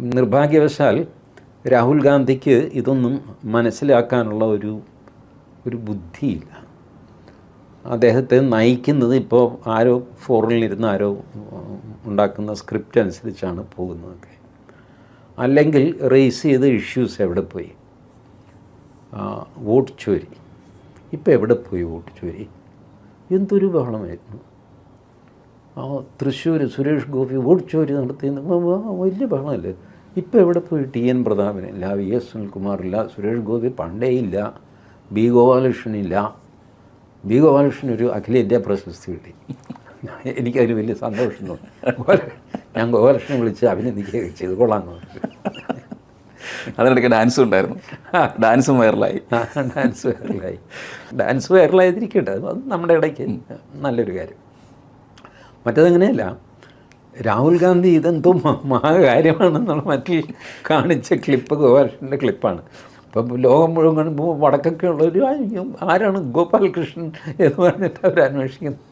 നിർഭാഗ്യവശാൽ രാഹുൽ ഗാന്ധിക്ക് ഇതൊന്നും മനസ്സിലാക്കാനുള്ള ഒരു ഒരു ബുദ്ധിയില്ല. അദ്ദേഹത്തെ നയിക്കുന്നത് ഇപ്പോൾ ആരോ ഫോറിനിരുന്ന് ആരോ ഉണ്ടാക്കുന്ന സ്ക്രിപ്റ്റ് അനുസരിച്ചാണ് പോകുന്നതൊക്കെ. അല്ലെങ്കിൽ റേസ് ചെയ്ത ഇഷ്യൂസ് എവിടെ പോയി? വോട്ട് ചോരി. ഇപ്പോൾ എവിടെ പോയി വോട്ട് ചോരി? എന്തൊരു ബഹളമായിരുന്നു. തൃശ്ശൂർ സുരേഷ് ഗോപി വോട്ട് ചോരി നടത്തിയെന്ന് വലിയ ബഹളമല്ലേ? ഇപ്പോൾ എവിടെ പോയി ടി എൻ പ്രതാപനില്ല വി എസ് സുനിൽകുമാറില്ല സുരേഷ് ഗോപി പണ്ടേ ഇല്ല ബി ഗോപാലകൃഷ്ണനില്ല ബി ഗോപാലകൃഷ്ണൻ ഒരു അഖിലേന്ത്യാ പ്രശസ്തി കിട്ടി. എനിക്കതിന് വലിയ സന്തോഷം തോന്നി ഞാൻ ഗോപാലകൃഷ്ണനെ വിളിച്ച് അഭിനന്ദിക്കുകയൊക്കെ ചെയ്തു. കൊള്ളാൻ തോന്നി അതിനിടയ്ക്ക് ഡാൻസും ഉണ്ടായിരുന്നു. ഡാൻസും വൈറലായി ഡാൻസ് വൈറലായി ഡാൻസ് വൈറലായിരിക്കട്ടെ അത് നമ്മുടെ ഇടയ്ക്ക് നല്ലൊരു കാര്യം. മറ്റതങ്ങനെയല്ല രാഹുൽ ഗാന്ധി ഇതെന്തോ മഹാകാര്യമാണെന്നുള്ള മറ്റിൽ കാണിച്ച ക്ലിപ്പ് ഗോപാലകൃഷ്ണന്റെ ക്ലിപ്പാണ് ഇപ്പം ലോകം മുഴുവൻ കാണുമ്പോൾ വടക്കൊക്കെ ഉള്ളൊരു ആരാണ്? ഗോപാലകൃഷ്ണൻ എന്ന് പറഞ്ഞിട്ട് അവർ അന്വേഷിക്കുന്നത്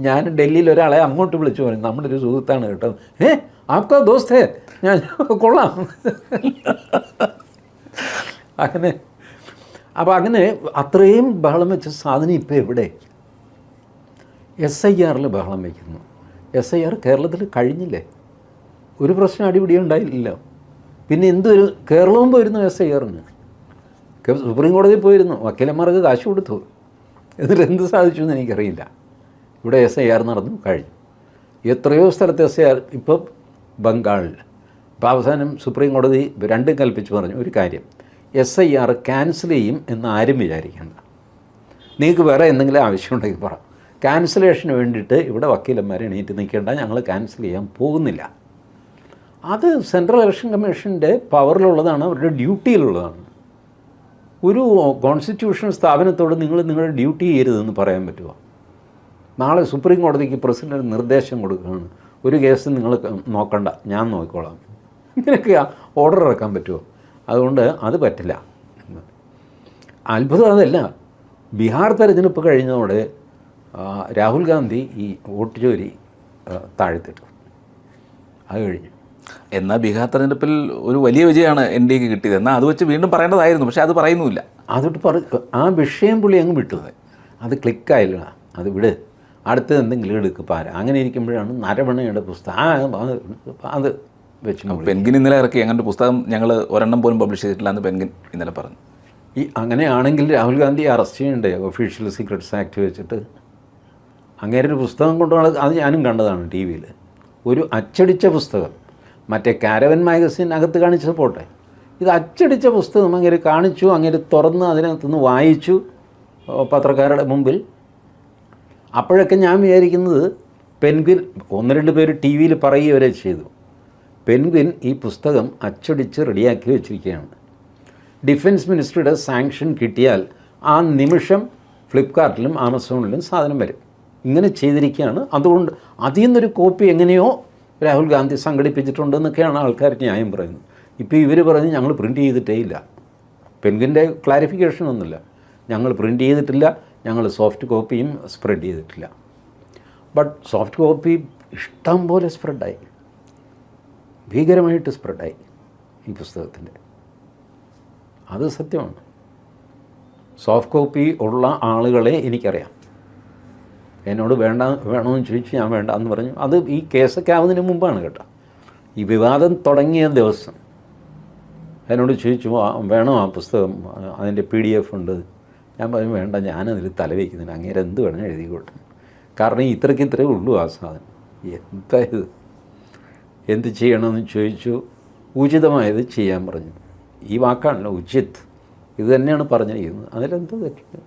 ഞാൻ ഡൽഹിയിൽ ഒരാളെ അങ്ങോട്ട് വിളിച്ചു പറഞ്ഞു. നമ്മുടെ ഒരു സുഹൃത്താണ് കേട്ടോ. ഏ ആപ്കാ ദോസ്തേ? ഞാൻ കൊള്ളാം. അങ്ങനെ. അപ്പോൾ അങ്ങനെ അത്രയും ബഹളം വെച്ച സാധനം ഇപ്പോൾ എവിടെ? എസ് ഐ ആറിൽ ബഹളം വയ്ക്കുന്നു എസ് ഐ ആർ കേരളത്തിൽ കഴിഞ്ഞില്ലേ? ഒരു പ്രശ്നം അടിപിടി ഉണ്ടായില്ല. പിന്നെ എന്തൊരു കേരളവും പോയിരുന്നു എസ് ഐ ആറിന് സുപ്രീം കോടതി പോയിരുന്നു. വക്കീലന്മാർക്ക് കാശ് കൊടുത്തു. എന്നിട്ട് എന്ത് സാധിച്ചു എന്ന് എനിക്കറിയില്ല. ഇവിടെ എസ് ഐ ആർ നടന്നു കഴിഞ്ഞു. എത്രയോ സ്ഥലത്ത് എസ് ഐ ആർ ഇപ്പോൾ ബംഗാളിൽ. ഇപ്പോൾ അവസാനം സുപ്രീം കോടതി രണ്ടും കൽപ്പിച്ച് പറഞ്ഞു ഒരു കാര്യം. എസ് ഐ ആർ ക്യാൻസൽ ചെയ്യും എന്ന് ആരും വിചാരിക്കേണ്ട. നിങ്ങൾക്ക് വേറെ എന്തെങ്കിലും ആവശ്യമുണ്ടെങ്കിൽ പറ. ക്യാൻസലേഷന് വേണ്ടിയിട്ട് ഇവിടെ വക്കീലന്മാരെ എണീറ്റ് നിൽക്കേണ്ട ഞങ്ങൾ ക്യാൻസൽ ചെയ്യാൻ പോകുന്നില്ല. അത് സെൻട്രൽ ഇലക്ഷൻ കമ്മീഷന്റെ പവറിലുള്ളതാണ് അവരുടെ ഡ്യൂട്ടിയിലുള്ളതാണ് ഒരു കോൺസ്റ്റിറ്റ്യൂഷൻ സ്ഥാപനത്തോട് നിങ്ങൾ നിങ്ങളുടെ ഡ്യൂട്ടി ചെയ്യരുതെന്ന് പറയാൻ പറ്റുമോ നാളെ സുപ്രീം കോടതിക്ക് പ്രസിഡന്റ് നിർദ്ദേശം കൊടുക്കുകയാണ്. ഒരു കേസ് നിങ്ങൾ നോക്കണ്ട ഞാൻ നോക്കിക്കോളാം. ഇങ്ങനെയൊക്കെ ഓർഡർ ഇറക്കാൻ പറ്റുമോ അതുകൊണ്ട് അത് പറ്റില്ല അത്ഭുതം അതല്ല. ബീഹാർ തെരഞ്ഞെടുപ്പ് കഴിഞ്ഞതോടെ രാഹുൽ ഗാന്ധി ഈ വോട്ട് ജോലി താഴ്ത്തിട്ടു. അത് കഴിഞ്ഞു. എന്നാൽ ബീഹാർ തെരഞ്ഞെടുപ്പിൽ ഒരു വലിയ വിജയമാണ് എൻ ഡി എക്ക് കിട്ടിയത്. എന്നാൽ അത് വെച്ച് വീണ്ടും പറയേണ്ടതായിരുന്നു പക്ഷേ അത് പറയുന്നുമില്ല. അതോട്ട് പറ ആ വിഷയം പുള്ളി അങ്ങ് വിട്ടത് അത് ക്ലിക്കായില്ല അത് വിട്. അടുത്തത് എന്തെങ്കിലും എടുക്ക് പാര. അങ്ങനെ ഇരിക്കുമ്പോഴാണ് നരവണയുടെ പുസ്തകം. ആ അത് അത് വെച്ച് പെൻഗിൻ ഇന്നലെ ഇറക്കി. അങ്ങനെ പുസ്തകം ഞങ്ങൾ ഒരെണ്ണം പോലും പബ്ലിഷ് ചെയ്തിട്ടില്ല എന്ന് പെൻഗിൻ ഇന്നലെ പറഞ്ഞു. ഈ അങ്ങനെയാണെങ്കിൽ രാഹുൽ ഗാന്ധി അറസ്റ്റ് ചെയ്യണ്ടേ? ഒഫീഷ്യൽ സീക്രട്സ് ആക്ട് വെച്ചിട്ട്. അങ്ങേരെ ഒരു പുസ്തകം കൊണ്ടുപോകണ അത് ഞാനും കണ്ടതാണ് ടി വിയിൽ ഒരു അച്ചടിച്ച പുസ്തകം. മറ്റേ കാരവൻ മാഗസിൻ അകത്ത് കാണിച്ചത് പോട്ടെ. ഇത് അച്ചടിച്ച പുസ്തകം അങ്ങേര് കാണിച്ചു അങ്ങേര് തുറന്ന് അതിനകത്തുനിന്ന് വായിച്ചു പത്രക്കാരുടെ മുമ്പിൽ. അപ്പോഴൊക്കെ ഞാൻ വിചാരിക്കുന്നത് പെൻഗ്വിൻ ഒന്ന് രണ്ട് പേര് ടി വിയിൽ പറയുക വരെ ചെയ്തു. പെൻഗ്വിൻ ഈ പുസ്തകം അച്ചടിച്ച് റെഡിയാക്കി വെച്ചിരിക്കുകയാണ്. ഡിഫൻസ് മിനിസ്ട്രിയുടെ സാങ്ഷൻ കിട്ടിയാൽ ആ നിമിഷം ഫ്ലിപ്കാർട്ടിലും ആമസോണിലും സാധനം വരും. ഇങ്ങനെ ചെയ്തിരിക്കുകയാണ്. അതുകൊണ്ട് അതിൽ നിന്നൊരു കോപ്പി എങ്ങനെയോ രാഹുൽ ഗാന്ധി സംഘടിപ്പിച്ചിട്ടുണ്ടെന്നൊക്കെയാണ് ആൾക്കാർ ന്യായം പറയുന്നത്. ഇപ്പോൾ ഇവർ പറഞ്ഞ് ഞങ്ങൾ പ്രിന്റ് ചെയ്തിട്ടേ ഇല്ല. പെൻഗിന്റെ ക്ലാരിഫിക്കേഷൻ ഒന്നുമില്ല. ഞങ്ങൾ പ്രിന്റ് ചെയ്തിട്ടില്ല. ഞങ്ങൾ സോഫ്റ്റ് കോപ്പിയും സ്പ്രെഡ് ചെയ്തിട്ടില്ല. ബട്ട് സോഫ്റ്റ് കോപ്പി ഇഷ്ടം പോലെ സ്പ്രെഡായി. ഭീകരമായിട്ട് സ്പ്രെഡായി ഈ പുസ്തകത്തിന്റെ. അത് സത്യമാണ്. സോഫ്റ്റ് കോപ്പി ഉള്ള ആളുകളെ എനിക്കറിയാം. എന്നോട് വേണ്ട വേണമെന്ന് ചോദിച്ചു ഞാൻ വേണ്ട എന്ന് പറഞ്ഞു. അത് ഈ കേസൊക്കെ ആവുന്നതിന് മുമ്പാണ് കേട്ടോ. ഈ വിവാദം തുടങ്ങിയ ദിവസം എന്നോട് ചോദിച്ചു "ആ, വേണോ ആ പുസ്തകം? അതിന്റെ പി ഡി എഫ് ഉണ്ട്. ഞാൻ പറഞ്ഞു വേണ്ട ഞാനതിൽ തലവയ്ക്കുന്നില്ല അങ്ങേരെ എന്ത് വേണം എഴുതിക്കോട്ടെ കാരണം ഇത്രയ്ക്ക് ഇത്രയേ ഉള്ളൂ ആ സാധനം. എന്താ ഇത്? എന്ത് ചെയ്യണമെന്ന് ചോദിച്ചു. ഉചിതമായത് ചെയ്യാൻ പറഞ്ഞു. ഈ വാക്കാണല്ലോ ഉചിത്. ഇത് തന്നെയാണ് പറഞ്ഞിരിക്കുന്നത്. അതിലെന്താ തെറ്റില്ല